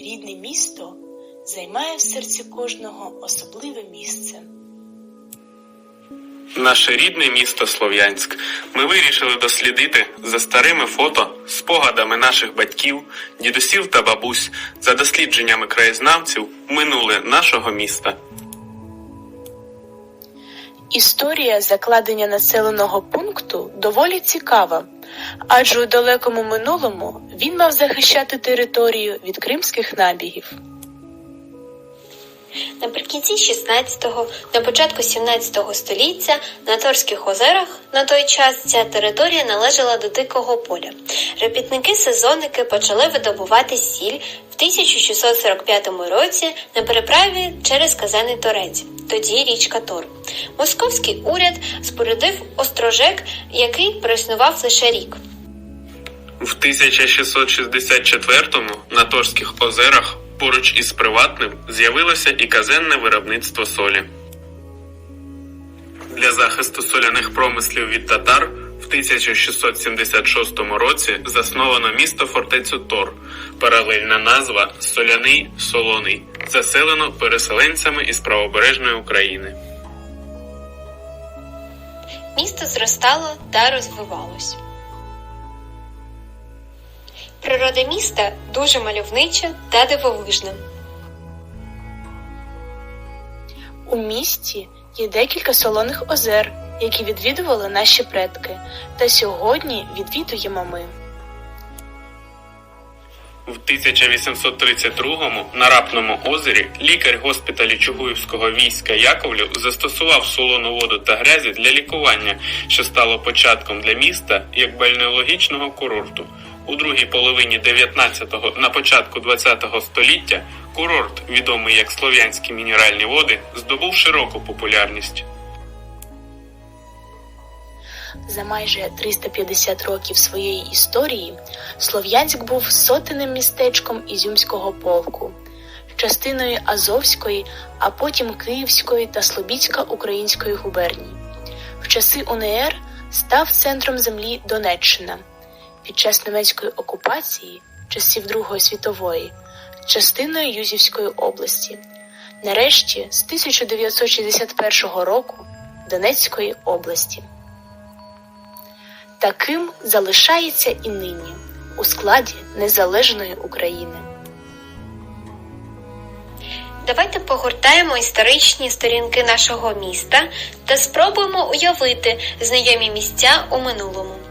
рідне місто займає в серці кожного особливе місце. Наше рідне місто Слов'янськ. Ми вирішили дослідити за старими фото, спогадами наших батьків, дідусів та бабусь, за дослідженнями краєзнавців, минуле нашого міста. Історія закладення населеного пункту доволі цікава, адже у далекому минулому він мав захищати територію від кримських набігів. Наприкінці 16-го, на початку 17-го століття на Торських озерах на той час ця територія належала до дикого поля. Робітники-сезонники почали видобувати сіль в 1645 році на переправі через Казаний Торець, тоді річка Тор. Московський уряд спорудив острожек, який проіснував лише рік. В 1664-му на Торських озерах поруч із приватним з'явилося і казенне виробництво солі. Для захисту соляних промислів від татар в 1676 році засновано місто фортецю Тор. Паралельна назва Соляний Солоний, заселено переселенцями із правобережної України. Місто зростало та розвивалось. Природа міста дуже мальовнича та дивовижна. У місті є декілька солоних озер, які відвідували наші предки, та сьогодні відвідуємо ми. В 1832-му на Рапному озері лікар госпіталі Чугуївського війська Яковлів застосував солону воду та грязі для лікування, що стало початком для міста як бальнеологічного курорту. У другій половині 19-го на початку 20-го століття курорт, відомий як Слов'янські мінеральні води, здобув широку популярність. За майже 350 років своєї історії Слов'янськ був сотенним містечком Ізюмського полку, частиною Азовської, а потім Київської та Слобідська-Української губерній. В часи УНР став центром землі Донеччина. Під час німецької окупації, часів Другої світової, частиною Юзівської області. Нарешті, з 1961 року Донецької області. Таким залишається і нині у складі незалежної України. Давайте погортаємо історичні сторінки нашого міста та спробуємо уявити знайомі місця у минулому.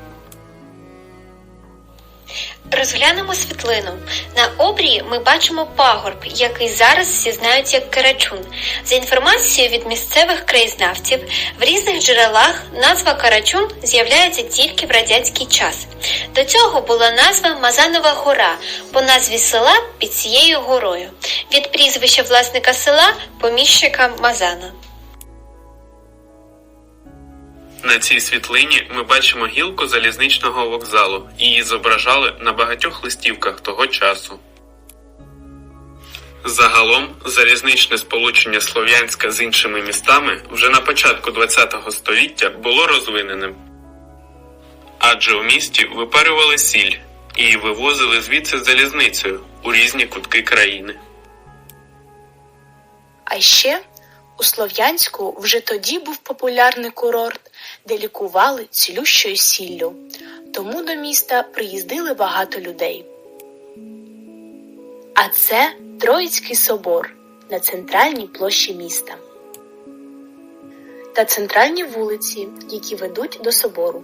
Розглянемо світлину. На обрії ми бачимо пагорб, який зараз всі знають як Карачун. За інформацією від місцевих краєзнавців, в різних джерелах назва Карачун з'являється тільки в радянський час. До цього була назва Мазанова гора по назві села під цією горою. Від прізвища власника села поміщика Мазана. На цій світлині ми бачимо гілку залізничного вокзалу. Її зображали на багатьох листівках того часу. Загалом залізничне сполучення Слов'янська з іншими містами вже на початку ХХ століття було розвиненим. Адже у місті випарювали сіль і вивозили звідси залізницею у різні кутки країни. А ще у Слов'янську вже тоді був популярний курорт, де лікували цілющою сіллю. Тому до міста приїздили багато людей. А це Троїцький собор на центральній площі міста та центральні вулиці, які ведуть до собору.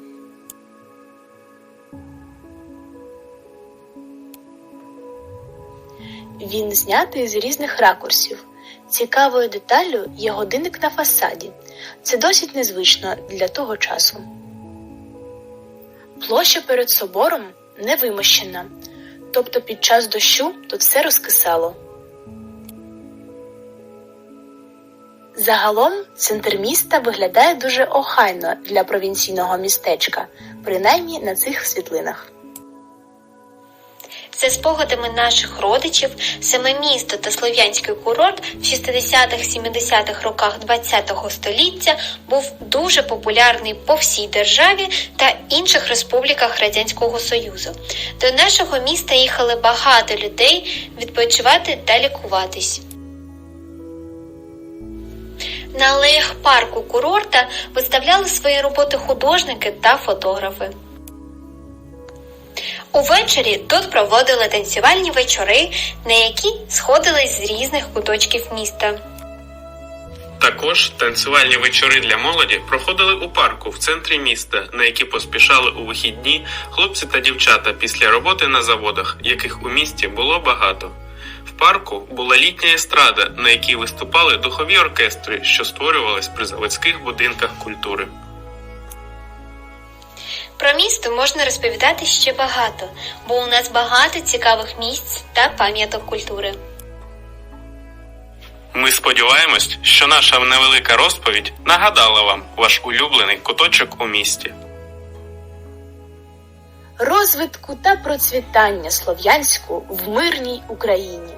Він знятий з різних ракурсів. Цікавою деталлю є годинник на фасаді. Це досить незвично для того часу. Площа перед собором не вимощена, тобто під час дощу тут все розкисало. Загалом центр міста виглядає дуже охайно для провінційного містечка, принаймні на цих світлинах. За спогадами наших родичів, саме місто та слов'янський курорт в 60-70-х роках ХХ століття був дуже популярний по всій державі та інших республіках Радянського Союзу. До нашого міста їхали багато людей відпочивати та лікуватись. На алеях парку курорта виставляли свої роботи художники та фотографи. Увечері тут проводили танцювальні вечори, на які сходились з різних куточків міста. Також танцювальні вечори для молоді проходили у парку в центрі міста, на які поспішали у вихідні хлопці та дівчата після роботи на заводах, яких у місті було багато. В парку була літня естрада, на якій виступали духові оркестри, що створювались при заводських будинках культури. Про місто можна розповідати ще багато, бо у нас багато цікавих місць та пам'яток культури. Ми сподіваємось, що наша невелика розповідь нагадала вам ваш улюблений куточок у місті. Розвитку та процвітання Слов'янську в мирній Україні.